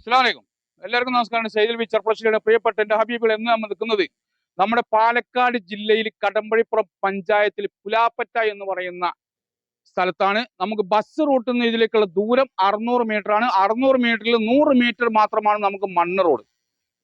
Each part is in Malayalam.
അസ്സലാമലൈക്കും. എല്ലാവർക്കും നമസ്കാരം. സൈദിൽ ബി ചെർപ്പളശ്ശേരിയുടെ പ്രിയപ്പെട്ട എന്റെ ഹബീബുകൾ എന്ന് നമ്മൾ നിൽക്കുന്നത് നമ്മുടെ പാലക്കാട് ജില്ലയിൽ കടമ്പഴിപ്പുറം പഞ്ചായത്തിൽ പുലാപ്പറ്റ എന്ന് പറയുന്ന സ്ഥലത്താണ്. നമുക്ക് ബസ് റൂട്ടിൽ നിന്ന് ഇതിലേക്കുള്ള ദൂരം അറുന്നൂറ് മീറ്റർ ആണ്. അറുന്നൂറ് മീറ്ററിൽ നൂറ് മീറ്റർ മാത്രമാണ് നമുക്ക് മണ്ണ് റോഡ്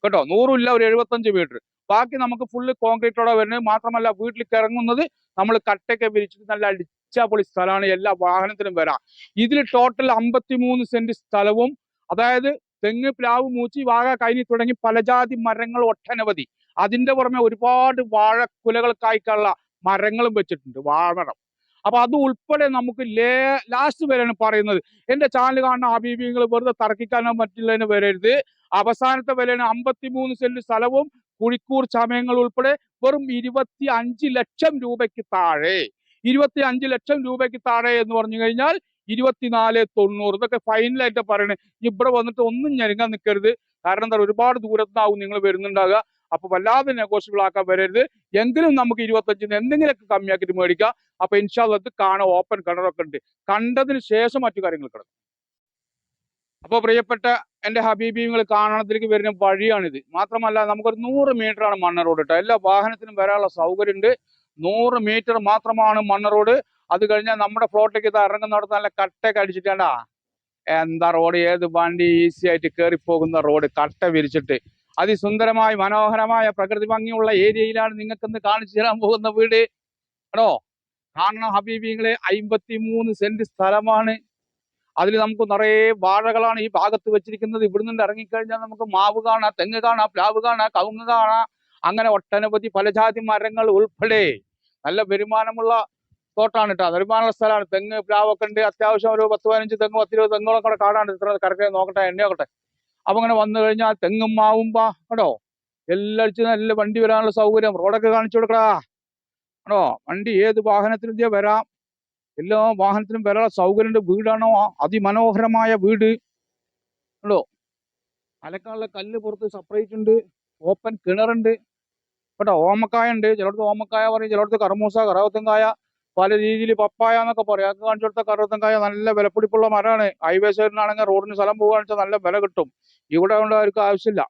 കേട്ടോ? നൂറില്ല ഒരു എഴുപത്തഞ്ച് മീറ്റർ ബാക്കി നമുക്ക് ഫുള്ള് കോൺക്രീറ്റോടെ വരുന്നത്. മാത്രമല്ല വീട്ടിൽ ഇറങ്ങുന്നത് നമ്മൾ കട്ടയൊക്കെ വിരിച്ചിട്ട് നല്ല അടിച്ചാപ്പൊളി സ്ഥലമാണ്. എല്ലാ വാഹനത്തിനും വരാം. ഇതിൽ ടോട്ടൽ അമ്പത്തിമൂന്ന് സെന്റ് സ്ഥലവും അതായത് തെങ്ങ് പ്ലാവ് മൂച്ചി വാഴ കൈനി തുടങ്ങി പലജാതി മരങ്ങൾ ഒട്ടനവധി. അതിന്റെ പുറമെ ഒരുപാട് വാഴക്കുലകൾക്കായിട്ടുള്ള മരങ്ങളും വെച്ചിട്ടുണ്ട് വാഴമരം. അപ്പൊ അത് ഉൾപ്പെടെ നമുക്ക് ലേ ലാസ്റ്റ് വരെയാണ് പറയുന്നത്. എന്റെ ചാനൽ കാണുന്ന അഭിപ്രായങ്ങൾ വെറുതെ തർക്കിക്കാനോ മറ്റുള്ളതിന് വരരുത്. അവസാനത്തെ വിലയാണ് അമ്പത്തിമൂന്ന് സെന്റ് സ്ഥലവും കുഴിക്കൂർ ചമയങ്ങൾ ഉൾപ്പെടെ വെറും ഇരുപത്തി അഞ്ച് ലക്ഷം രൂപയ്ക്ക് താഴെ. ഇരുപത്തി അഞ്ച് ലക്ഷം രൂപയ്ക്ക് താഴെ എന്ന് പറഞ്ഞു കഴിഞ്ഞാൽ ഇരുപത്തിനാല് തൊണ്ണൂറ് ഇതൊക്കെ ഫൈനലായിട്ട് പറയണേ. ഇവിടെ വന്നിട്ട് ഒന്നും ഞെരുങ്ങാൻ നിൽക്കരുത് കാരണം എന്താ ഒരുപാട് ദൂരത്തുനിന്നാവും നിങ്ങൾ വരുന്നുണ്ടാകുക അപ്പൊ വല്ലാതെ നെഗോഷ്യബിൾ ആക്കാൻ വരരുത്. എങ്കിലും നമുക്ക് ഇരുപത്തഞ്ചിന് എന്തെങ്കിലുമൊക്കെ കമ്മിയാക്കിയിട്ട് മേടിക്കാം. അപ്പൊ ഇൻഷാല്ലത്ത് കാണാൻ ഓപ്പൺ കിണറൊക്കെ ഉണ്ട്. കണ്ടതിന് ശേഷം മറ്റു കാര്യങ്ങൾ കിടക്കും. അപ്പോൾ പ്രിയപ്പെട്ട എന്റെ ഹബീബിങ്ങൾ കാണണത്തിലേക്ക് വരുന്ന വഴിയാണിത്. മാത്രമല്ല നമുക്കൊരു നൂറ് ആണ് മണ്ണ റോഡ് കേട്ടോ എല്ലാ വാഹനത്തിനും വരാനുള്ള സൗകര്യമുണ്ട്. നൂറ് മീറ്റർ മാത്രമാണ് മണ്ണ റോഡ് അത് കഴിഞ്ഞാൽ നമ്മുടെ ഫ്ലോട്ടിലേക്ക് ഇത് ഇറങ്ങുന്നിടത്ത് നല്ല കട്ടയൊക്കെ അടിച്ചിട്ടാണ്ടാ. എന്താ റോഡ്? ഏത് വണ്ടി ഈസി ആയിട്ട് കയറി പോകുന്ന റോഡ്. കട്ട വിരിച്ചിട്ട്. അതിസുന്ദരമായ മനോഹരമായ പ്രകൃതി ഭംഗിയുള്ള ഏരിയയിലാണ് നിങ്ങൾക്ക് ഇന്ന് കാണിച്ചു തരാൻ പോകുന്ന വീട്. ആണോ? കാണണം ഹബീബിങ്ങളെ അമ്പത്തി മൂന്ന് സെന്റ് സ്ഥലമാണ്. അതിൽ നമുക്ക് നിറയെ വാഴകളാണ് ഈ ഭാഗത്ത് വെച്ചിരിക്കുന്നത്. ഇവിടുന്ന് ഇറങ്ങിക്കഴിഞ്ഞാൽ നമുക്ക് മാവ് കാണാം തെങ്ങ് കാണാം പ്ലാവ് കാണാം കവുങ്ങ് കാണാം. അങ്ങനെ ഒട്ടനവധി പലജാതി മരങ്ങൾ ഉൾപ്പെടെ നല്ല വരുമാനമുള്ള തോട്ടാണ് കേട്ടോ. നെടുമ്പാനുള്ള സ്ഥലമാണ്. തെങ്ങ് പ്ലാവൊക്കെ ഉണ്ട് അത്യാവശ്യം ഒരു പത്ത് പതിനഞ്ച് തെങ്ങ് പത്തിരുപത് തെങ്ങുകളും കൂടെ കാടാണ്. ഇത്ര കറക്റ്റ് നോക്കട്ടെ എണ്ണയോക്കട്ടെ അപ്പൊ അങ്ങനെ വന്നു കഴിഞ്ഞാൽ തെങ്ങും മാവും പാ കേട്ടോ എല്ലായിടത്തും നല്ല വണ്ടി വരാനുള്ള സൗകര്യം. റോഡൊക്കെ കാണിച്ചു കൊടുക്കടാ. കേട്ടോ വണ്ടി ഏത് വാഹനത്തിനും ഇതേ വരാം. എല്ലാ വാഹനത്തിനും വരാനുള്ള സൗകര്യമുണ്ട്. വീടാണോ? അതിമനോഹരമായ വീട്. കേട്ടോ അലക്കാനുള്ള കല്ല് പുറത്ത് സെപ്പറേറ്റ് ഉണ്ട്. ഓപ്പൺ കിണറുണ്ട്. കേട്ടോ? ഓമക്കായ ഉണ്ട്. ചിലടത്ത് ഓമക്കായ പറയും. ചിലടത്ത് കർമൂസ കറവത്തങ്കായ പല രീതിയിൽ പപ്പായ എന്നൊക്കെ പറയും. അതൊക്കെ കാണിച്ചു കൊടുത്ത കറുത്തങ്കായ നല്ല വിലപ്പിടിപ്പുള്ള മരമാണ്. ഹൈവേ സൈഡിനാണെങ്കിൽ റോഡിന് സ്ഥലം പോകുകയാണെന്ന് വെച്ചാൽ നല്ല വില കിട്ടും. ഇവിടെ കൊണ്ട് അവർക്ക് ആവശ്യമില്ല.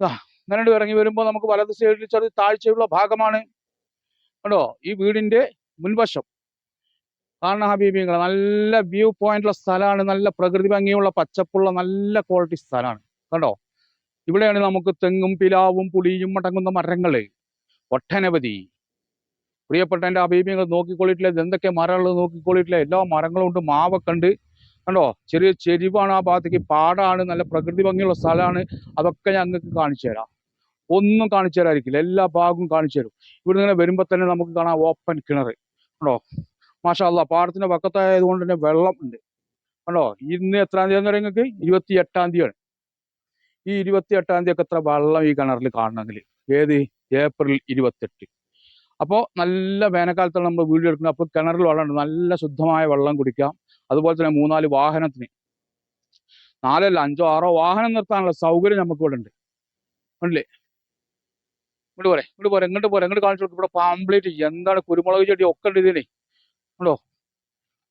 അങ്ങനെ ഇറങ്ങി വരുമ്പോൾ നമുക്ക് വലത് സൈഡിൽ ചെറിയ താഴ്ചയുള്ള ഭാഗമാണ്. കണ്ടോ? ഈ വീടിന്റെ മുൻവശം. കാരണം ഹബീബിങ്ങൾ നല്ല വ്യൂ പോയിന്റുള്ള സ്ഥലമാണ്. നല്ല പ്രകൃതി ഭംഗിയുള്ള പച്ചപ്പുള്ള നല്ല ക്വാളിറ്റി സ്ഥലമാണ്. കണ്ടോ? ഇവിടെയാണ് നമുക്ക് തെങ്ങും പിലാവും പുളിയും മടങ്ങുന്ന മരങ്ങൾ. ഒട്ടനവധി. പ്രിയപ്പെട്ട എന്റെ അഭിപ്രായങ്ങൾ നോക്കിക്കൊള്ളിട്ടില്ല ഇത് എന്തൊക്കെ മരങ്ങൾ നോക്കിക്കൊള്ളിട്ടില്ല എല്ലാ മരങ്ങളും ഉണ്ട്. ഉണ്ട്. കണ്ടോ? ചെറിയ ചെരിവാണ് ആ ഭാഗത്തേക്ക്. പാടാണ്. നല്ല പ്രകൃതി ഭംഗിയുള്ള സ്ഥലമാണ്. അതൊക്കെ ഞങ്ങൾക്ക് കാണിച്ചു തരാം. ഒന്നും കാണിച്ചു തരാതിരിക്കില്ല. എല്ലാ ഭാഗവും കാണിച്ചു തരും. ഇവിടെ ഇങ്ങനെ വരുമ്പോൾ തന്നെ നമുക്ക് കാണാം ഓപ്പൺ കിണർ കണ്ടോ? മാഷാല്ല പാടത്തിന്റെ പക്കത്തായത് കൊണ്ട് തന്നെ വെള്ളം ഉണ്ട്. കണ്ടോ? ഇന്ന് എത്രാം തീയതി എന്ന് നിങ്ങൾക്ക് ഇരുപത്തി എട്ടാം തീയതിയാണ് ഈ ഇരുപത്തി എട്ടാം തീയതി ഒക്കെ എത്ര വെള്ളം ഈ കിണറിൽ കാണണമെങ്കിൽ ഏത്? ഏപ്രിൽ ഇരുപത്തെട്ട്. അപ്പോൾ നല്ല വേനൽക്കാലത്താണ് നമ്മൾ വീഡിയോ എടുക്കുന്നത്. അപ്പോൾ കിണറിൽ വെള്ളമുണ്ട്. നല്ല ശുദ്ധമായ വെള്ളം കുടിക്കാം. അതുപോലെ തന്നെ മൂന്നാൽ വാഹനത്തിന്. നാലല്ല അഞ്ചോ ആറോ വാഹനം നിർത്താനുള്ള സൗകര്യം നമുക്ക് ഇവിടെ ഉണ്ട്. ഉണ്ടല്ലേ ഇങ്ങോട്ട് പോരെ ഇങ്ങോട്ട് പോരെ ഇങ്ങോട്ട് പോരെ ഇങ്ങോട്ട് കാണിച്ചു കൊടുക്കും. ഇവിടെ പാമ്പ്ലേറ്റ് എന്താണ് കുരുമുളക് ചെടി ഒക്കെ ഉണ്ട് ഇതിനെ ഉണ്ടോ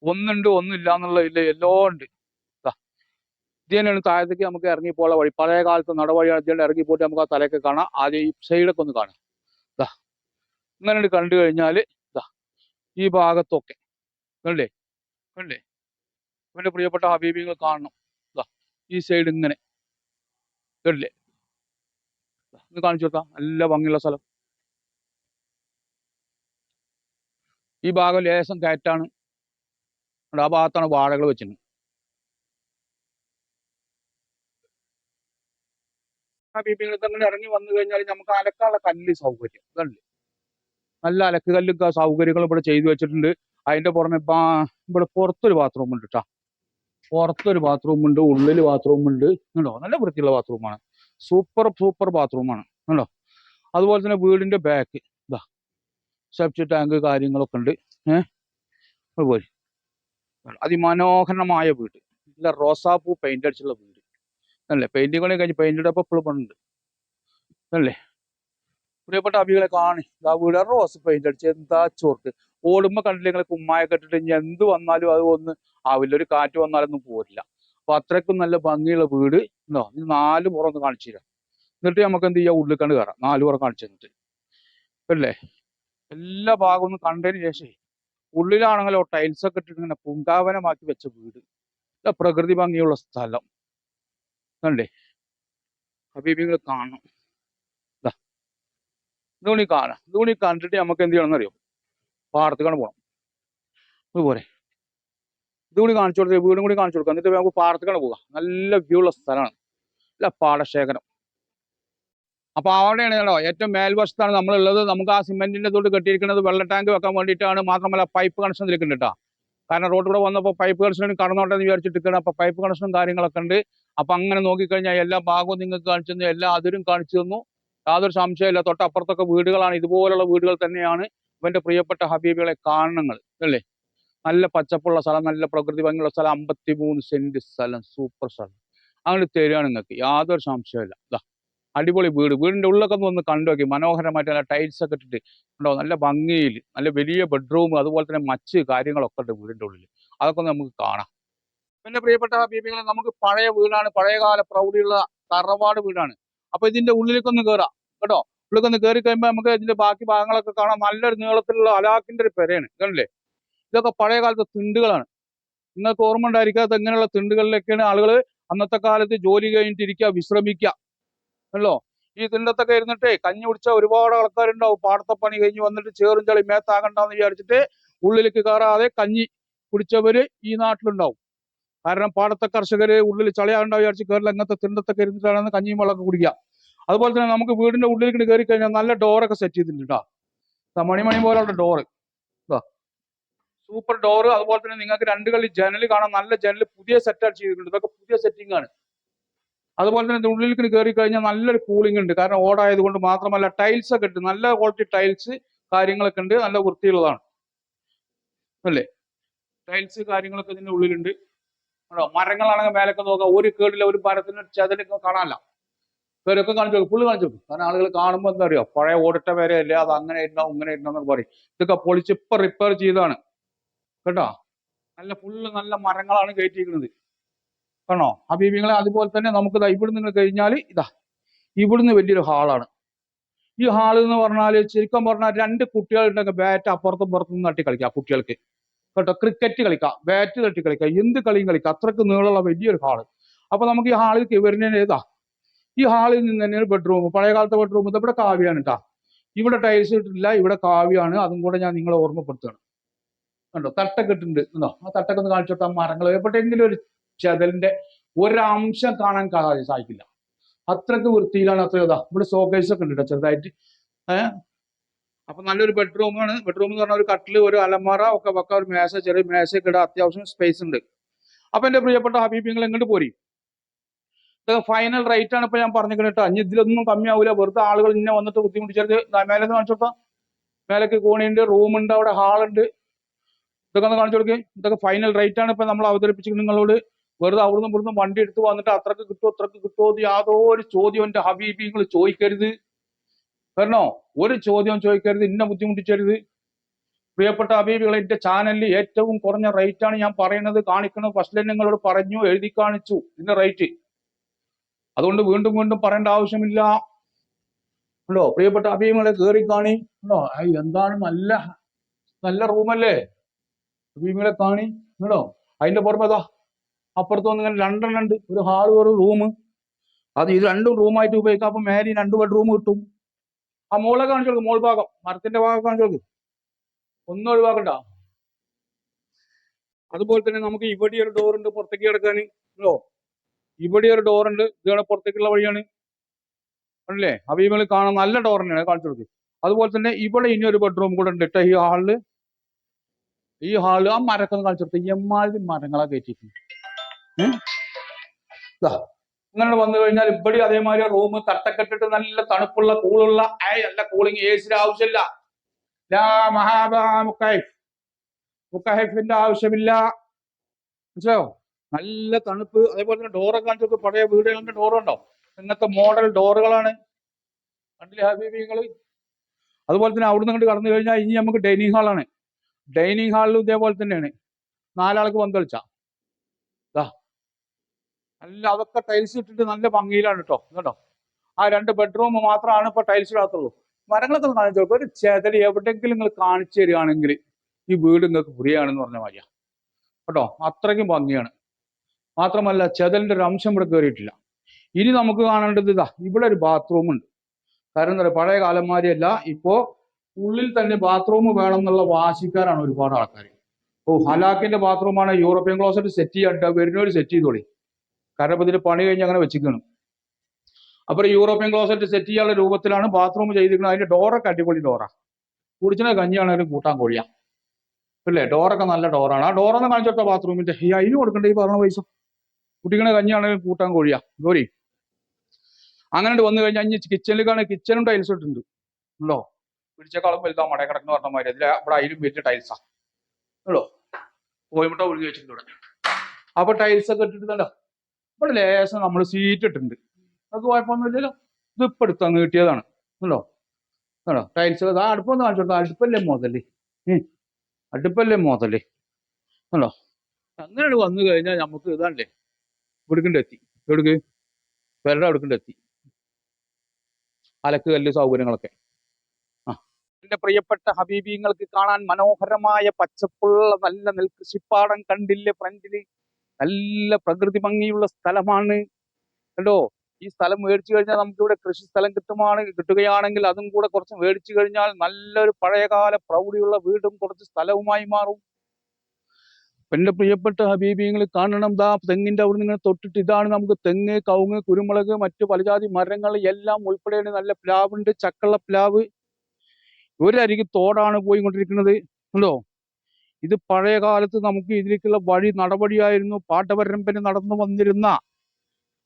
ഒന്നുണ്ട് ഒന്നില്ല എന്നുള്ള ഇല്ല എല്ലോ ഉണ്ട്. ഇത് തന്നെയാണ് താഴത്തേക്ക് നമുക്ക് ഇറങ്ങി പോകാനുള്ള വഴി. പഴയ കാലത്ത് നടവഴി ഇറങ്ങി പോയിട്ട് നമുക്ക് ആ തലയൊക്കെ കാണാം. ആദ്യം ഈ സൈഡൊക്കെ ഒന്ന് കാണാം. ദാ ഇങ്ങനെ കണ്ടു കഴിഞ്ഞാൽ ഇതാ ഈ ഭാഗത്തൊക്കെ. കണ്ടേ കണ്ടേ ഇവന്റെ പ്രിയപ്പെട്ട ഹബീബിങ്ങൾ കാണണം. ഇതാ ഈ സൈഡ് ഇങ്ങനെ. കണ്ടില്ലേ? ഒന്ന് കാണിച്ചു കൊടുക്കാം. നല്ല ഭംഗിയുള്ള സ്ഥലം. ഈ ഭാഗം ലേശം കയറ്റാണ്. ആ ഭാഗത്താണ് വാഴകൾ വെച്ചിരുന്നത്. തന്നെ ഇറങ്ങി വന്നു കഴിഞ്ഞാൽ നമുക്ക് അലക്കാനുള്ള കല്ല് സൗകര്യം. അതല്ലേ നല്ല അലക്ക് സൗകര്യങ്ങളും ഇവിടെ ചെയ്തു വെച്ചിട്ടുണ്ട്. അതിന്റെ പുറമെ ഇവിടെ പുറത്തൊരു ബാത്റൂം ഉണ്ട് കേട്ടോ പുറത്തൊരു ബാത്റൂം ഉണ്ട് ഉള്ളിൽ ബാത്റൂം ഉണ്ട്. കണ്ടോ? നല്ല വൃത്തിയുള്ള ബാത്റൂമാണ് സൂപ്പർ സൂപ്പർ ബാത്റൂമാണ് കണ്ടോ? അതുപോലെ തന്നെ വീടിന്റെ ബാക്ക് ഇതാ സെപ്റ്റി ടാങ്ക് കാര്യങ്ങളൊക്കെ ഉണ്ട്. ഏഹ് പോയി അതിമനോഹരമായ വീട്. നല്ല റോസാപ്പൂ പെയിന്റ് അടിച്ചുള്ള വീട്. അല്ലേ? പെയിന്റിങ് കഴിഞ്ഞ് പെയിന്റ് ഇപ്പം ഇപ്പോഴും പണുണ്ട് അല്ലേ? പ്രിയപ്പെട്ട അഭികളെ കാണി. ആ വീട് റോസ് പെയിന്റ് അടിച്ച് എന്താ ചോർക്ക്. ഓടുമ്പോ കണ്ടില്ല നിങ്ങളെ കുമ്മായൊക്കെ ഇട്ടിട്ട് ഇനി എന്ത് വന്നാലും അത് ഒന്ന് ആവില്ല ഒരു കാറ്റ് വന്നാലൊന്നും പോരില്ല. അപ്പൊ അത്രയ്ക്കും നല്ല ഭംഗിയുള്ള വീട്. എന്തോ നാല് പുറം ഒന്ന് കാണിച്ചു തരാം. എന്നിട്ട് നമുക്ക് എന്ത് ചെയ്യാം? ഉള്ളിൽ കണ്ട് കയറാം. നാല് പുറം കാണിച്ചു തന്നിട്ട്. അല്ലേ? എല്ലാ ഭാഗവും ഒന്ന് കണ്ടതിന് ശേഷം ഉള്ളിലാണെങ്കിലോ ടൈൽസ് ഒക്കെ ഇട്ടിട്ട് ഇങ്ങനെ പൂങ്കാവനമാക്കി വെച്ച വീട്. പ്രകൃതി ഭംഗിയുള്ള സ്ഥലം. കണ്ടേ? ഹബീബിങ്ങൾ കാണണം. ഇതുകൂടി കാണാം ഇതുകൂടി കണ്ടിട്ട് നമുക്ക് എന്ത് ചെയ്യണം എന്നറിയോ പാടത്തേക്കാണ് പോകണം അതുപോലെ ഇതുകൂടി കാണിച്ചു കൊടുത്ത് വീടും കൂടി കാണിച്ചു കൊടുക്കാം. എന്നിട്ട് നമുക്ക് പാടത്തേക്കാണ് പോകാം. നല്ല വ്യൂ ഉള്ള സ്ഥലമാണ്. നല്ല പാടശേഖരം. അപ്പൊ അവിടെയാണ് കേട്ടോ ഏറ്റവും മേൽവശത്താണ് നമ്മളുള്ളത്. നമുക്ക് ആ സിമെന്റിന്റെ തൊട്ട് കെട്ടിയിരിക്കുന്നത് വെള്ള ടാങ്ക് വെക്കാൻ വേണ്ടിയിട്ടാണ്. മാത്രമല്ല പൈപ്പ് കണക്ഷൻ നിൽക്കുന്നുണ്ട് കേട്ടോ. കാരണം റോഡ് കൂടെ വന്നപ്പോൾ പൈപ്പ് കണക്ഷൻ കടന്നോട്ടെ എന്ന് വിചാരിച്ചിട്ട് അപ്പൊ പൈപ്പ് കണക്ഷനും കാര്യങ്ങളൊക്കെ ഉണ്ട്. അപ്പൊ അങ്ങനെ നോക്കിക്കഴിഞ്ഞാൽ എല്ലാ ഭാഗവും നിങ്ങൾക്ക് കാണിച്ചു തന്നു. എല്ലാ അതിരും കാണിച്ചു തന്നു. യാതൊരു സംശയമില്ല തൊട്ടപ്പുറത്തൊക്കെ വീടുകളാണ്. ഇതുപോലുള്ള വീടുകൾ തന്നെയാണ് ഇവന്റെ പ്രിയപ്പെട്ട ഹബീബികളെ കാണണങ്ങൾ അല്ലേ? നല്ല പച്ചപ്പുള്ള സ്ഥലം നല്ല പ്രകൃതി ഭംഗിയുള്ള സ്ഥലം. അമ്പത്തി മൂന്ന് സെന്റ് സ്ഥലം. സൂപ്പർ സ്ഥലം. അങ്ങോട്ട് തരികയാണ് നിങ്ങൾക്ക്. യാതൊരു സംശയമില്ല ഇതാ അടിപൊളി വീട്. വീടിന്റെ ഉള്ളൊക്കെ ഒന്ന് കണ്ടു നോക്കി. മനോഹരമായിട്ട് നല്ല ടൈൽസ് ഒക്കെ ഇട്ടിട്ട്. ഉണ്ടോ നല്ല ഭംഗിയിൽ. നല്ല വലിയ ബെഡ്റൂം അതുപോലെ തന്നെ മച്ച് കാര്യങ്ങളൊക്കെ ഉണ്ട് വീടിന്റെ ഉള്ളിൽ അതൊക്കെ ഒന്ന് നമുക്ക് കാണാം. പിന്നെ പ്രിയപ്പെട്ട ഹബീബികളെ നമുക്ക് പഴയ വീടാണ്. പഴയകാല പ്രൗഢിയുള്ള തറവാട് വീടാണ്. അപ്പൊ ഇതിന്റെ ഉള്ളിലേക്കൊന്ന് കയറാം കേട്ടോ? ഉള്ളിലേക്കൊന്ന് കയറി കഴിയുമ്പോൾ നമുക്ക് ഇതിന്റെ ബാക്കി ഭാഗങ്ങളൊക്കെ കാണാം. നല്ലൊരു നീളത്തിലുള്ള അലാക്കിന്റെ ഒരു പെരയാണ്. കണ്ടില്ലേ? ഇതൊക്കെ പഴയ കാലത്തെ തിണ്ടുകളാണ്. നിങ്ങൾക്ക് ഓർമ്മ ഉണ്ടായിരിക്കാത്ത ഇങ്ങനെയുള്ള തിണ്ടുകളിലൊക്കെയാണ് ആളുകൾ അന്നത്തെ കാലത്ത് ജോലി കഴിഞ്ഞിട്ടിരിക്കുക വിശ്രമിക്കുക. അല്ലോ ഈ തിണ്ടത്തൊക്കെ ഇരുന്നിട്ടേ കഞ്ഞി കുടിച്ച ഒരുപാട് ആൾക്കാരുണ്ടാവും. പാടത്തെ പണി കഴിഞ്ഞ് വന്നിട്ട് ചേറും ചളി മേത്താകണ്ടെന്ന് വിചാരിച്ചിട്ട് ഉള്ളിലേക്ക് കയറാതെ കഞ്ഞി കുടിച്ചവര് ഈ നാട്ടിലുണ്ടാവും. കാരണം പാടത്തെ കർഷകര് ഉള്ളിൽ ചളിയാകണ്ടാവും വിചാരിച്ച് കയറില്ല ഇങ്ങനത്തെ തിണ്ടത്തൊക്കെ ഇരുന്നിട്ടാണ് കഞ്ഞിയും വെള്ളമൊക്കെ കുടിക്കുക. അതുപോലെ തന്നെ നമുക്ക് വീടിന്റെ ഉള്ളിലേക്ക് കയറി കഴിഞ്ഞാൽ നല്ല ഡോറൊക്കെ സെറ്റ് ചെയ്തിട്ടുണ്ട് കേട്ടോ മണിമണി പോലുള്ള ഡോറ് സൂപ്പർ ഡോറ് അതുപോലെ തന്നെ നിങ്ങൾക്ക് രണ്ട് കളി ജനൽ കാണാൻ നല്ല ജനൽ പുതിയ സെറ്റ് ആയിട്ട് ചെയ്തിട്ടുണ്ട്. ഇതൊക്കെ പുതിയ സെറ്റിംഗ് ആണ്. അതുപോലെ തന്നെ ഉള്ളിലേക്ക് കയറി കഴിഞ്ഞാൽ നല്ലൊരു കൂളിംഗ് ഉണ്ട്. കാരണം ഓടായത് കൊണ്ട് മാത്രമല്ല ടൈൽസ് ഒക്കെ ഉണ്ട് നല്ല ക്വാളിറ്റി ടൈൽസ് കാര്യങ്ങളൊക്കെ ഉണ്ട് നല്ല വൃത്തിയുള്ളതാണ്. അല്ലേ? ടൈൽസ് കാര്യങ്ങളൊക്കെ ഇതിന്റെ ഉള്ളിലുണ്ട്. മരങ്ങളാണെങ്കിൽ മേലൊക്കെ നോക്കാം. ഒരു കേടില്ല ഒരു മരത്തിന് ചെതലൊക്കെ കാണാനല്ല. പേരൊക്കെ കാണിച്ചു നോക്കും ഫുള്ള് കാണിച്ചു നോക്കും കാരണം ആളുകൾ കാണുമ്പോൾ എന്താ അറിയോ? പഴയ ഓടിട്ട പേരല്ലേ അത് അങ്ങനെ ഉണ്ടാവും ഇങ്ങനെ ഉണ്ടാവും എന്നൊക്കെ പറയും. ഇതൊക്കെ പൊളിച്ച് ഇപ്പൊ റിപ്പയർ ചെയ്താണ് കേട്ടോ? നല്ല ഫുള്ള് നല്ല മരങ്ങളാണ് കയറ്റിയിരിക്കുന്നത്. കാണോ ഹബീബിങ്ങളെ അതുപോലെ തന്നെ നമുക്ക് ദാ ഇവിടെ നിന്ന് കഴിഞ്ഞാൽ ഇതാ ഇവിടുന്ന് വലിയൊരു ഹാളാണ്. ഈ ഹാൾ എന്ന് പറഞ്ഞാൽ ശരിക്കും പറഞ്ഞാൽ രണ്ട് കുട്ടികളുണ്ടെങ്കിൽ ബാറ്റ് അപ്പുറത്തും പുറത്തും തട്ടി കളിക്കാം കുട്ടികൾക്ക്. കേട്ടോ? ക്രിക്കറ്റ് കളിക്കാം ബാറ്റ് തട്ടി കളിക്കാം എന്ത് കളിയും കളിക്കാം. അത്രയ്ക്ക് നീളമുള്ള വലിയൊരു ഹാൾ. അപ്പൊ നമുക്ക് ഈ ഹാളിൽ വരുന്നതിന് ഏതാ? ഈ ഹാളിൽ നിന്ന് തന്നെയാണ് ബെഡ്റൂം പഴയ കാലത്തെ ബെഡ്റൂം ഇവിടെ കാവ്യാണ് കേട്ടാ ഇവിടെ ടൈൽസ് ഇട്ടിട്ടില്ല ഇവിടെ കാവ്യാണ്. അതും കൂടെ ഞാൻ നിങ്ങളെ ഓർമ്മപ്പെടുത്തുകയാണ്. കണ്ടോ? തട്ടൊക്കെ ഇട്ടിട്ടുണ്ട് കണ്ടോ? ആ തട്ടൊക്കെ ഒന്ന് കാണിച്ചു കൊടുത്താൽ മരങ്ങൾ എവിടെയെങ്കിലും ഒരു ചെതലിന്റെ ഒരംശം കാണാൻ സാധിക്കില്ല. അത്രയ്ക്ക് വൃത്തിയിലാണ് അത്ര ഇതാ. ഇവിടെ സോക്കേഴ്സ് ഒക്കെ ഉണ്ട് ട്ടോ ചെറുതായിട്ട്. ഏഹ് അപ്പൊ നല്ലൊരു ബെഡ്റൂമാണ് ബെഡ്റൂം എന്ന് പറഞ്ഞാൽ ഒരു കട്ടിൽ ഒരു അലമാറ ഒക്കെ വെക്കാൻ ഒരു മേശ ചെറിയ മേശയൊക്കെ ഇടാൻ അത്യാവശ്യം സ്പേസ് ഉണ്ട്. അപ്പൊ എന്റെ പ്രിയപ്പെട്ട ഹബീബിങ്ങൾ എങ്ങോട്ട് പോരി? ഇത് ഫൈനൽ റേറ്റ് ആണ് ഇപ്പൊ ഞാൻ പറഞ്ഞിരിക്കുന്നത് കേട്ടോ. ഇനി ഇതിലൊന്നും കമ്മിയാവില്ല വെറുതെ ആളുകൾ ഇന്നെ വന്നിട്ട് ബുദ്ധിമുട്ടിച്ചത് മേലെ കാണിച്ചു കൊടുത്താ മേലേക്ക് കോണിയുണ്ട് റൂമുണ്ട് അവിടെ ഹാളുണ്ട് ഇതൊക്കെ ഒന്ന് കാണിച്ചു കൊടുക്കേ. ഇതൊക്കെ ഫൈനൽ റേറ്റ് ആണ് ഇപ്പൊ നമ്മൾ അവതരിപ്പിച്ചിരിക്കുന്നത് നിങ്ങളോട്. വെറുതെ അവിടുന്ന് ഇവിടുന്ന് വണ്ടി എടുത്ത് വന്നിട്ട് അത്രയ്ക്ക് കിട്ടുമോ അത്രയ്ക്ക് കിട്ടുമോ യാതൊരു ചോദ്യം എന്റെ ഹബീബിങ്ങൾ ചോദിക്കരുത്. വരണോ? ഒരു ചോദ്യം ചോദിക്കരുത്. ഇന്ന ബുദ്ധിമുട്ടിച്ചരുത്. പ്രിയപ്പെട്ട ഹബീബികളെ എന്റെ ചാനലിൽ ഏറ്റവും കുറഞ്ഞ റേറ്റ് ആണ് ഞാൻ പറയുന്നത്. കാണിക്കുന്നത് ഫസ്റ്റ് നിങ്ങളോട് പറഞ്ഞു എഴുതി കാണിച്ചു. ഇതിന്റെ റേറ്റ് അതുകൊണ്ട് വീണ്ടും വീണ്ടും പറയേണ്ട ആവശ്യമില്ല. ഉണ്ടോ? പ്രിയപ്പെട്ട ഹബീബികളെ കയറി കാണി. ഉണ്ടോ? എന്താണ് നല്ല നല്ല റൂമല്ലേ? ഹബീബികളെ കാണി. ഉണ്ടോ? അതിന്റെ പുറമേതാ അതാ അപ്പുറത്ത് വന്ന് ഇങ്ങനെ രണ്ടെണ്ണം ഉണ്ട് ഒരു ഹാൾ ഒരു റൂം അത് ഇത് രണ്ടും റൂമായിട്ട് ഉപയോഗിക്കാം. അപ്പൊ മേലെ രണ്ട് ബെഡ്റൂം കിട്ടും. ആ മോളെ കാണിച്ചു കൊടുക്കും മോൾ ഭാഗം. മരത്തിന്റെ ഭാഗം കാണിച്ചു കൊടുക്കും. ഒന്നും ഒഴിവാക്കണ്ട. അതുപോലെ തന്നെ നമുക്ക് ഇവിടെ ഒരു ഡോറുണ്ട് ഉണ്ട് പുറത്തേക്ക് കിടക്കാൻ. ഓ ഇവിടെ ഒരു ഡോർ ഉണ്ട്. ഇതാണ് പുറത്തേക്കുള്ള വഴിയാണ്. അല്ലേ ഹബീബികൾ കാണാൻ നല്ല ഡോർ തന്നെയാണ്. കാണിച്ചു കൊടുക്കുക അതുപോലെ തന്നെ ഇവിടെ ഇനി ഒരു ബെഡ്റൂം കൂടെ ഉണ്ട് കേട്ടോ ഈ ഹാളിൽ ഈ ഹാളിൽ ആ മരൊക്കെ കാണിച്ചു കൊടുത്തു എമ്മാതിരി മരങ്ങളാ കയറ്റിയിട്ടുണ്ട് ഇങ്ങനെ വന്നു കഴിഞ്ഞാൽ ഇവിടെ അതേമാതിരി റൂം തട്ടക്കെട്ടിട്ട് നല്ല തണുപ്പുള്ള കൂളുള്ള ഏയ് നല്ല കൂളിങ് എ സിയുടെ ആവശ്യമില്ല. മുക്കൈഫിന്റെ ആവശ്യമില്ല. മനസ്സിലായോ? നല്ല തണുപ്പ് അതേപോലെ തന്നെ ഡോറൊക്കെ കാണിച്ചൊക്കെ പഴയ വീടുകളുടെ ഡോറുണ്ടോ ഇന്നത്തെ മോഡൽ ഡോറുകളാണ് കണ്ടില്ലേ ഹബീബിങ്ങൾ അതുപോലെ തന്നെ അവിടുന്ന് കണ്ട് കടന്നു കഴിഞ്ഞാൽ ഇനി നമുക്ക് ഡൈനിങ് ഹാളാണ് ഡൈനിങ് ഹാളിലും ഇതേപോലെ തന്നെയാണ്. നാലാൾക്ക് പന്ത് കളിച്ച. നല്ല അതൊക്കെ ടൈൽസ് ഇട്ടിട്ട് നല്ല ഭംഗിയിലാണ് കേട്ടോ കേട്ടോ ആ രണ്ട് ബെഡ്റൂം മാത്രമാണ് ഇപ്പൊ ടൈൽസ് ഇടാത്തുള്ളൂ. മരങ്ങളൊക്കെ കാണിച്ചു കൊടുക്കും. ഒരു ചെതൽ എവിടെയെങ്കിലും നിങ്ങൾ കാണിച്ചു തരികയാണെങ്കിൽ ഈ വീട് നിങ്ങൾക്ക് ഫ്രീ ആണെന്ന് പറഞ്ഞ മതിയാ കേട്ടോ? അത്രയ്ക്കും ഭംഗിയാണ്. മാത്രമല്ല ചെതലിന്റെ ഒരു അംശം ഇവിടെ കയറിയിട്ടില്ല ഇനി നമുക്ക് കാണേണ്ടത് ഇതാ ഇവിടെ ഒരു ബാത്റൂം ഉണ്ട്. കാരണം എന്താ പഴയ കാലന്മാരെയല്ല ഇപ്പോ ഉള്ളിൽ തന്നെ ബാത്റൂം വേണം എന്നുള്ള വാശിക്കാരാണ് ഒരുപാട് ആൾക്കാർ ഓ ഹലാക്കിന്റെ ബാത്റൂമാണ് യൂറോപ്യൻ ക്ലോസറ്റ് സെറ്റ് ചെയ്യാൻ വരുന്നവർ സെറ്റ് ചെയ്തോളി. കാരണം ഇപ്പൊ ഇതിന് പണി കഴിഞ്ഞ് അങ്ങനെ വെച്ചിരിക്കണം അപ്പൊ യൂറോപ്യൻ ക്ലോസറ്റ് സെറ്റ് ചെയ്യാനുള്ള രൂപത്തിലാണ് ബാത്റൂം ചെയ്തിരിക്കുന്നത്. അതിന്റെ ഡോറൊക്കെ അടിപൊളി ഡോറാ കുടിച്ചിനെ കഞ്ഞിയാണെങ്കിലും കൂട്ടാൻ കൊഴിയാം അല്ലേ? ഡോറൊക്കെ നല്ല ഡോറാണ് ആ ഡോറൊന്ന് കാണിച്ചോട്ടോ ബാത്റൂമിന്റെ അതിന് കൊടുക്കണ്ടേ ഈ പറഞ്ഞ പൈസ. കുട്ടികളെ കഞ്ഞിയാണെങ്കിലും കൂട്ടാൻ കോഴിയാ. ഗോരി അങ്ങനെ വന്നു കഴിഞ്ഞാൽ ഇനി കിച്ചണിലേക്കാണ് കിച്ചണും ടൈൽസ് ഇട്ടുണ്ട് ഉണ്ടോ? പിടിച്ചേക്കാളും വലുതാ മട കിടക്കുന്ന പറഞ്ഞ മാതിരി. അതിൽ ഇവിടെ അതിലും വലിയ ടൈൽസാ ഉള്ളോ കോയിമുട്ട ഒഴുകി വെച്ചിട്ടുണ്ട് അപ്പൊ ടൈൽസ് ഒക്കെ ഇട്ടിട്ടുണ്ടല്ലോ ഇവിടെ ലേശം നമ്മൾ സീറ്റ് ഇട്ടിട്ടുണ്ട്. അത് കുഴപ്പമൊന്നുമില്ലല്ലോ. ഇത് ഇപ്പൊ എടുത്ത് അങ്ങ് കിട്ടിയതാണ്. ഉണ്ടോ? ആണോ ടൈൽസ് ആ അടുപ്പൊന്ന് കാണിച്ചോട്ടെ അടുപ്പല്ലേ മുതൽ? ഉം. അടുപ്പല്ലേ മുതൽ? ആണോ അങ്ങനെ വന്നു കഴിഞ്ഞാൽ നമുക്ക് ഇതാണ്ടേ. ഇവിടുക്കിണ്ട് എത്തി. എവിടുക്ക്? പെരട അവിടേക്കുണ്ട് എത്തി. അലക്ക് കല്ല് സൗകര്യങ്ങളൊക്കെ. എന്റെ പ്രിയപ്പെട്ട ഹബീബിങ്ങൾക്ക് കാണാൻ മനോഹരമായ പച്ചപ്പുള്ള നല്ല നെൽകൃഷിപ്പാടം കണ്ടില്ലേ ഫ്രണ്ടിൽ? നല്ല പ്രകൃതി ഭംഗിയുള്ള സ്ഥലമാണ്. കണ്ടോ? ഈ സ്ഥലം മേടിച്ചു കഴിഞ്ഞാൽ നമുക്ക് ഇവിടെ കൃഷി സ്ഥലം കിട്ടുമാണ്. കിട്ടുകയാണെങ്കിൽ അതും കൂടെ കുറച്ച് മേടിച്ചു കഴിഞ്ഞാൽ നല്ലൊരു പഴയകാല പ്രൗഢിയുള്ള വീടും കുറച്ച് സ്ഥലവുമായി മാറും. എന്റെ പ്രിയപ്പെട്ട ഹബീബിങ്ങൾ കാണണം ദാ തെങ്ങിന്റെ അവിടെ നിങ്ങൾ തൊട്ടിട്ട് ഇതാണ് നമുക്ക് തെങ്ങ് കവുങ്ങ് കുരുമുളക് മറ്റു പലജാതി മരങ്ങൾ എല്ലാം ഉൾപ്പെടെയാണ് നല്ല പ്ലാവുണ്ട് ചക്കള പ്ലാവ്. ഒരരികി തോടാണ് പോയിക്കൊണ്ടിരിക്കുന്നത്. ഉണ്ടോ? ഇത് പഴയ കാലത്ത് നമുക്ക് ഇതിലേക്കുള്ള വഴി നടപടിയായിരുന്നു. പാട്ടപരമ്പര നടന്നു വന്നിരുന്ന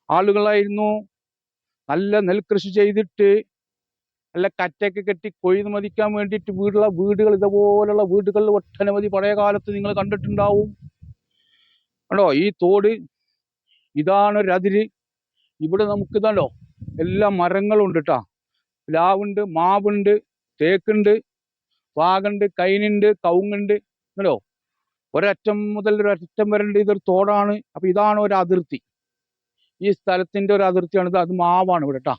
ആളുകളായിരുന്നു. നല്ല നെൽകൃഷി ചെയ്തിട്ട് നല്ല കറ്റയൊക്കെ കെട്ടി കൊയ്ത് മതിക്കാൻ വേണ്ടിയിട്ട് വീടുള്ള വീടുകൾ ഇതുപോലുള്ള വീടുകളിൽ ഒട്ടനവധി പഴയ കാലത്ത് നിങ്ങൾ കണ്ടിട്ടുണ്ടാവും. കണ്ടോ? ഈ തോട് ഇതാണ് ഒരു അതിര് ഇവിടെ നമുക്ക് ഇതാണ്ടോ? എല്ലാ മരങ്ങളും ഉണ്ട് കേട്ടാ പ്ലാവുണ്ട് മാവുണ്ട് തേക്കുണ്ട് വാഗുണ്ട് കൈനുണ്ട് കവുങ്ങുണ്ട്. കണ്ടോ? ഒരറ്റം മുതൽ ഒരറ്റം വരേണ്ട ഇതൊരു തോടാണ്. അപ്പൊ ഇതാണ് ഒരു അതിർത്തി. ഈ സ്ഥലത്തിന്റെ ഒരു അതിർത്തിയാണ് ഇത് അത് മാവാണ് ഇവിടെ കേട്ടാ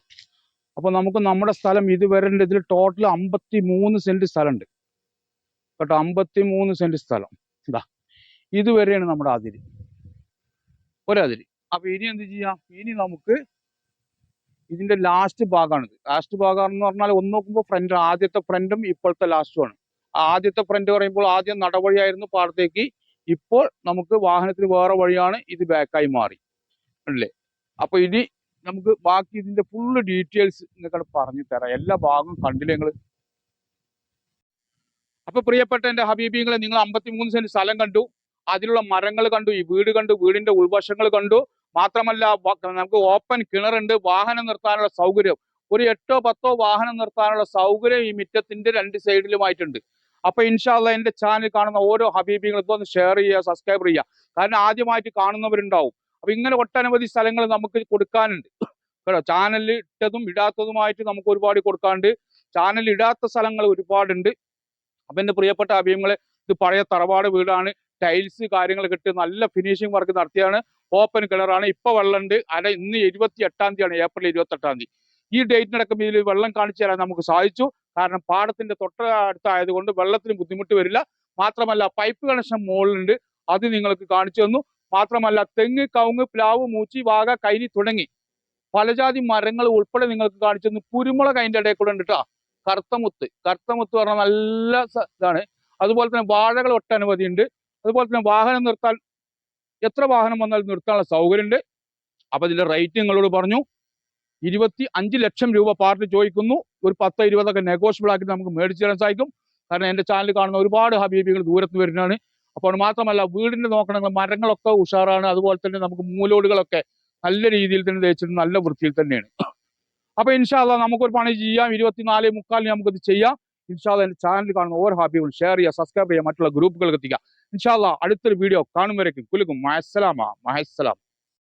അപ്പൊ നമുക്ക് നമ്മുടെ സ്ഥലം ഇത് വരേണ്ട ഇതിൽ ടോട്ടൽ അമ്പത്തി മൂന്ന് സെന്റ് സ്ഥലമുണ്ട്. കേട്ടോ അമ്പത്തി മൂന്ന് സെന്റ് സ്ഥലം. ഇതാ ഇതുവരെയാണ് നമ്മുടെ അതിരി. ഒരതിരി അപ്പൊ ഇനി എന്ത് ചെയ്യാം? ഇനി നമുക്ക് ഇതിന്റെ ലാസ്റ്റ് ഭാഗമാണിത്. ലാസ്റ്റ് ഭാഗം എന്ന് പറഞ്ഞാൽ ഒന്ന് നോക്കുമ്പോൾ ഫ്രണ്ട് ആദ്യത്തെ ഫ്രണ്ടും ഇപ്പോഴത്തെ ലാസ്റ്റുമാണ് ആദ്യത്തെ ഫ്രണ്ട് പറയുമ്പോൾ ആദ്യം നടവഴിയായിരുന്നു പാടത്തേക്ക്. ഇപ്പോൾ നമുക്ക് വാഹനത്തിന് വേറെ വഴിയാണ് ഇത് ബാക്കായി മാറി. അല്ലേ? അപ്പോൾ ഇനി നമുക്ക് ബാക്കി ഇതിന്റെ ഫുള്ള് ഡീറ്റെയിൽസ് നിങ്ങൾക്ക് പറഞ്ഞു തരാം. എല്ലാ ഭാഗവും കണ്ടില്ലേ നിങ്ങൾ അപ്പൊ പ്രിയപ്പെട്ട എന്റെ ഹബീബിങ്ങളെ നിങ്ങൾ അമ്പത്തിമൂന്ന് സെന്റ് സ്ഥലം കണ്ടു. അതിലുള്ള മരങ്ങൾ കണ്ടു ഈ വീട് കണ്ടു വീടിന്റെ ഉൾവശങ്ങൾ കണ്ടു. മാത്രമല്ല നമുക്ക് ഓപ്പൺ കിണറുണ്ട്. വാഹനം നിർത്താനുള്ള സൗകര്യം. ഒരു എട്ടോ പത്തോ വാഹനം നിർത്താനുള്ള സൗകര്യം ഈ മിറ്റത്തിന്റെ രണ്ട് സൈഡിലുമായിട്ടുണ്ട്. അപ്പൊ ഇൻഷാല്ല എന്റെ ചാനൽ കാണുന്ന ഓരോ ഹബീബികളും ഇതൊന്ന് ഷെയർ ചെയ്യുക സബ്സ്ക്രൈബ് ചെയ്യുക. കാരണം ആദ്യമായിട്ട് കാണുന്നവരുണ്ടാവും. അപ്പൊ ഇങ്ങനെ ഒട്ടനവധി സ്ഥലങ്ങൾ നമുക്ക് കൊടുക്കാനുണ്ട്. കേട്ടോ ചാനലിൽ ഇട്ടതും ഇടാത്തതുമായിട്ട് നമുക്ക് ഒരുപാട് കൊടുക്കാണ്ട് ചാനൽ ഇടാത്ത സ്ഥലങ്ങൾ ഒരുപാടുണ്ട്. അപ്പൊ എന്റെ പ്രിയപ്പെട്ട അഭിയങ്ങളെ ഇത് പഴയ തറവാട് വീടാണ്. ടൈൽസ് കാര്യങ്ങൾ കിട്ടി നല്ല ഫിനിഷിംഗ് വർക്ക് നടത്തിയാണ് ഓപ്പൺ കിണറാണ് ഇപ്പൊ വെള്ളമുണ്ട്. അര ഇന്ന് ഇരുപത്തി എട്ടാം തീയതിയാണ്. ഏപ്രിൽ ഇരുപത്തി എട്ടാം തീയതി. ഈ ഡേറ്റിനടക്കം ഇതിൽ വെള്ളം കാണിച്ചു തരാൻ നമുക്ക് സാധിച്ചു. കാരണം പാടത്തിന്റെ തൊട്ട അടുത്തായതുകൊണ്ട് വെള്ളത്തിന് ബുദ്ധിമുട്ട് വരില്ല. മാത്രമല്ല പൈപ്പ് കണക്ഷൻ മുകളിലുണ്ട് അത് നിങ്ങൾക്ക് കാണിച്ചു തന്നു. മാത്രമല്ല തെങ്ങ് കവുങ്ങ് പ്ലാവ് മൂച്ചി വാഗ കൈനി തുടങ്ങി പലജാതി മരങ്ങൾ ഉൾപ്പെടെ നിങ്ങൾക്ക് കാണിച്ചു കുരുമുളക് അതിന്റെ ഇടയിൽ കൂടെ ഉണ്ട് കേട്ടോ കറുത്തമുത്ത്. കറുത്തമുത്ത് പറഞ്ഞാൽ നല്ല ഇതാണ്. അതുപോലെ തന്നെ വാഴകൾ ഒട്ടനവധി ഉണ്ട്. അതുപോലെ തന്നെ വാഹനം നിർത്താൻ എത്ര വാഹനം വന്നാലും നിർത്താനുള്ള സൗകര്യമുണ്ട്. അപ്പൊ ഇതിന്റെ റേറ്റ് നിങ്ങളോട് പറഞ്ഞു. ഇരുപത്തി അഞ്ച് ലക്ഷം രൂപ പാർട്ടി ചോദിക്കുന്നു. ഒരു പത്ത് ഇരുപതൊക്കെ നെഗോഷ്യബിൾ ആക്കി നമുക്ക് മേടിച്ചു തരാൻ സാധിക്കും. കാരണം എന്റെ ചാനൽ കാണുന്ന ഒരുപാട് ഹബീബികൾ ദൂരത്ത് വരുന്നതാണ്. അപ്പോൾ മാത്രമല്ല വീടിന്റെ നോക്കണമെങ്കിൽ മരങ്ങളൊക്കെ ഉഷാറാണ്. അതുപോലെ തന്നെ നമുക്ക് മൂലോടുകളൊക്കെ നല്ല രീതിയിൽ തന്നെ തേച്ചിട്ട് നല്ല വൃത്തിയിൽ തന്നെയാണ്. അപ്പൊ ഇൻഷാല്ല നമുക്കൊരു പണി ചെയ്യാം. ഇരുപത്തിനാല് മുക്കാലിന് നമുക്കിത് ചെയ്യാം. ഇൻഷാല്ല എന്റെ ചാനൽ കാണുന്ന ഓരോ ഹാബികളും ഷെയർ ചെയ്യുക സബ്സ്ക്രൈബ് ചെയ്യുക മറ്റുള്ള ഗ്രൂപ്പുകൾക്ക് എത്തിക്കുക. ഇൻഷാല്ല അടുത്തൊരു വീഡിയോ കാണും വരയ്ക്കും കുലുക്കും മഹസ്സലാമ മഹസ്സലാം